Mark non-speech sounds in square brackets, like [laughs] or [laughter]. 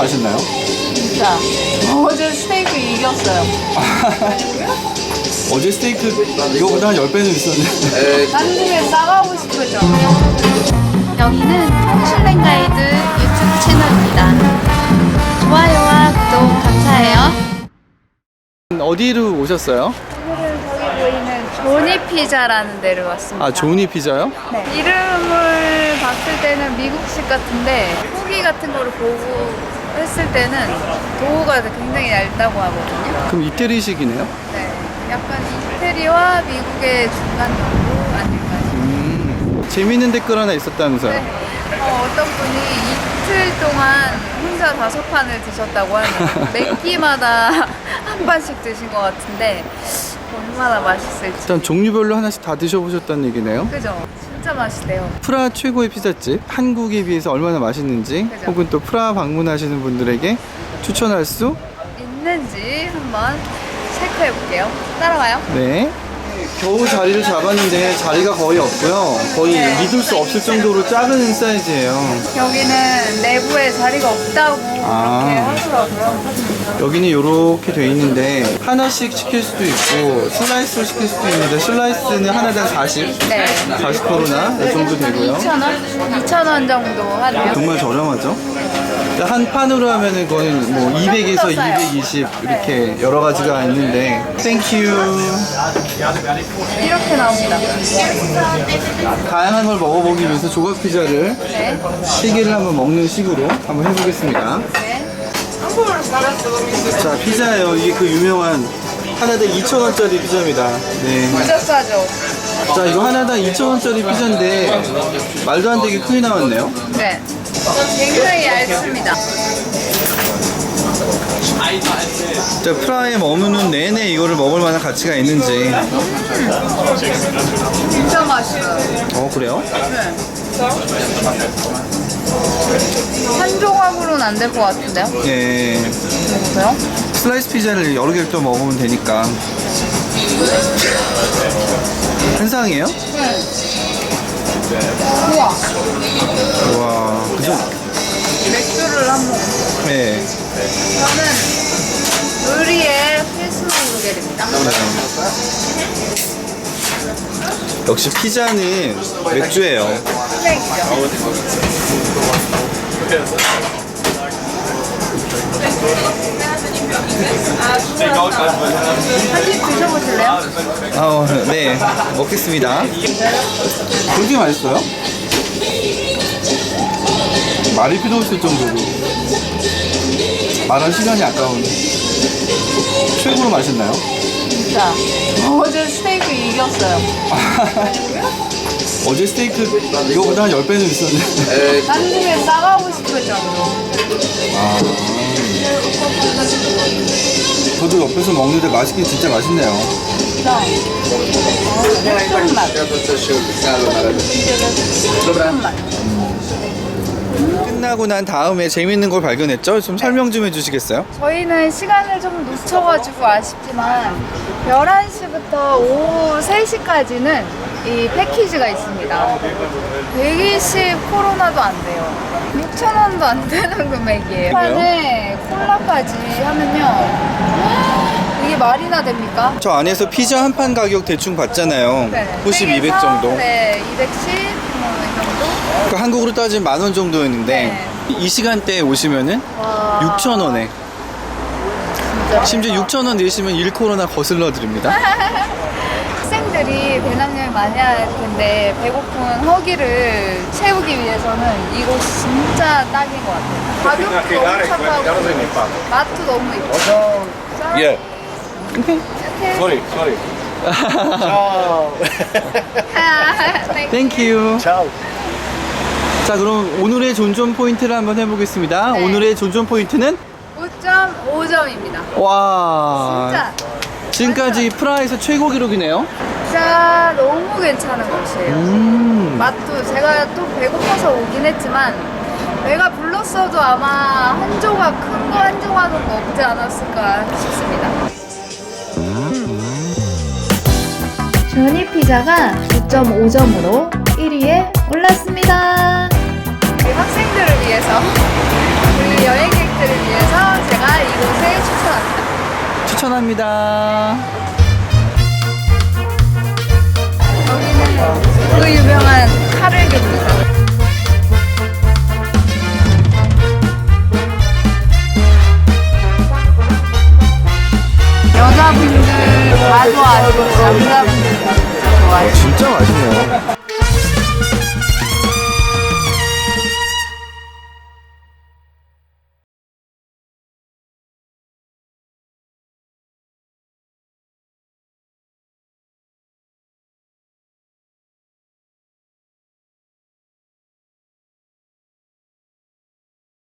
맛있나요? 진짜. 어제 스테이크 이겼어요. [laughs] 어제 스테이크 이거보다 한 10배는 있었는데. 나중에 싸가고 싶으죠. 여기는 통실랭 가이드 유튜브 채널입니다. 좋아요와 구독 감사해요. 어디로 오셨어요? 오늘은 저기 보이는 조니 피자라는 데를 왔습니다. 아, 조니 피자요? 네. 이름을 봤을 때는 미국식 같은데 후기 같은 거를 보고 했을 때는 도우가 굉장히 얇다고 하거든요. 그럼 이태리식이네요? 네. 약간 이태리와 미국의 중간 정도 아닐까요? 음, 재밌는 댓글 하나 있었다면서요? 네. 어, 어떤 분이 이틀 동안 혼자 다섯 판을 드셨다고 하네요. [laughs] 매 끼마다 한 판씩 드신 것 같은데 얼마나 맛있을지. 일단 종류별로 하나씩 다 드셔보셨다는 얘기네요. 그죠? 진짜 맛있대요. 프라 최고의 피자집 한국에 비해서 얼마나 맛있는지 그죠. 혹은 또 프라 방문하시는 분들에게 추천할 수 있는지 한번 체크해 볼게요. 따라와요. 네. 겨우 자리를 잡았는데 자리가 거의 없고요. 거의 네. 믿을 수 없을 정도로 작은 사이즈예요. 여기는 내부에 자리가 없다고 아. 그렇게 하더라고요. 여기는 이렇게 돼 있는데 하나씩 시킬 수도 있고 슬라이스로 시킬 수도 있는데 슬라이스는 하나당 40, 네. 40코로나 이 정도 되고요. 2,000원? 2,000원 정도 하네요. 정말 저렴하죠. 한 판으로 하면은 거의 뭐 200에서 220 이렇게 여러 가지가 있는데 땡큐. 이렇게 나옵니다. 다양한 걸 먹어보기 위해서 조각 피자를 네. 시계를 한번 먹는 식으로 한번 해보겠습니다. 네. 자 피자예요. 이게 그 유명한 하나당 2,000원짜리 피자입니다. 네. 진짜 싸죠? 자 이거 하나당 2,000원짜리 피자인데 말도 안 되게 크게 나왔네요. 네. 굉장히 얇습니다. 자 프라하에 머무는 내내 이거를 먹을 만한 가치가 있는지. 진짜 맛있어요. 어 그래요? 한 조각으로는 안 될 것 같은데요? 네. 보세요. 슬라이스 피자를 여러 개를 또 먹으면 되니까. 한상이에요? 우와. 와, 그죠? 맥주를 한번. 네. 저는 의리의 필수 모델입니다. 역시 피자는 맥주예요. 스낵이죠. 한입 드셔보실래요? 아, 어, 네. 먹겠습니다. 굉장히 맛있어요? 말이 필요 없을 정도로. 말할 시간이 아까운. 최고로 맛있나요? 진짜. 어제 스테이크 이겼어요. [laughs] 어제 스테이크 이거보다 한 10배는 있었는데. 나중에 싸가고 싶을 정도. 아. 저도 옆에서 먹는데 맛있긴 진짜 맛있네요. 맛. 큰 맛. 끝나고 난 다음에 재밌는 걸 발견했죠? 좀 설명 좀 해주시겠어요? 저희는 시간을 좀 놓쳐가지고 아쉽지만 11시부터 오후 3시까지는 이 패키지가 있습니다. 120 코로나도 안 돼요. 6,000원도 안 되는 금액이에요. 판에 콜라까지 하면요. 이게 말이나 됩니까? 저 안에서 피자 한 판 가격 대충 봤잖아요. 90, 200 정도. 네, 210, 뭐이 정도? 그러니까 한국으로 따지면 만 원 정도였는데 네. 이 시간대에 오시면은 와, 6천 원에 진짜. 심지어 6천 원 내시면 1코로나 거슬러 드립니다. [laughs] 학생들이 배낭여행 많이 할 텐데 배고픈 허기를 채우기 위해서는 이곳이 진짜 딱인 것 같아요. 가격도 너무 착하고 맛도 너무 있고. Yeah. 이렇게. Sorry, sorry. Ciao. [laughs] 땡큐. Ciao. 자 그럼 오늘의 존존 포인트를 한번 해보겠습니다. 네. 오늘의 존존 포인트는 5.5점입니다. 와 진짜 지금까지 프라하에서 최고 기록이네요. 진짜 너무 괜찮은 곳이에요. 음. 맛도 제가 또 배고파서 오긴 했지만 내가 불렀어도 아마 한 조각 큰 거 한 조각은 먹지 않았을까 싶습니다. 주니 피자가 9.5점으로 1위에 올랐습니다. 우리 학생들을 위해서 우리 여행객들을 위해서 제가 이곳에 추천합니다. 추천합니다. 그 유명한 카를 교육사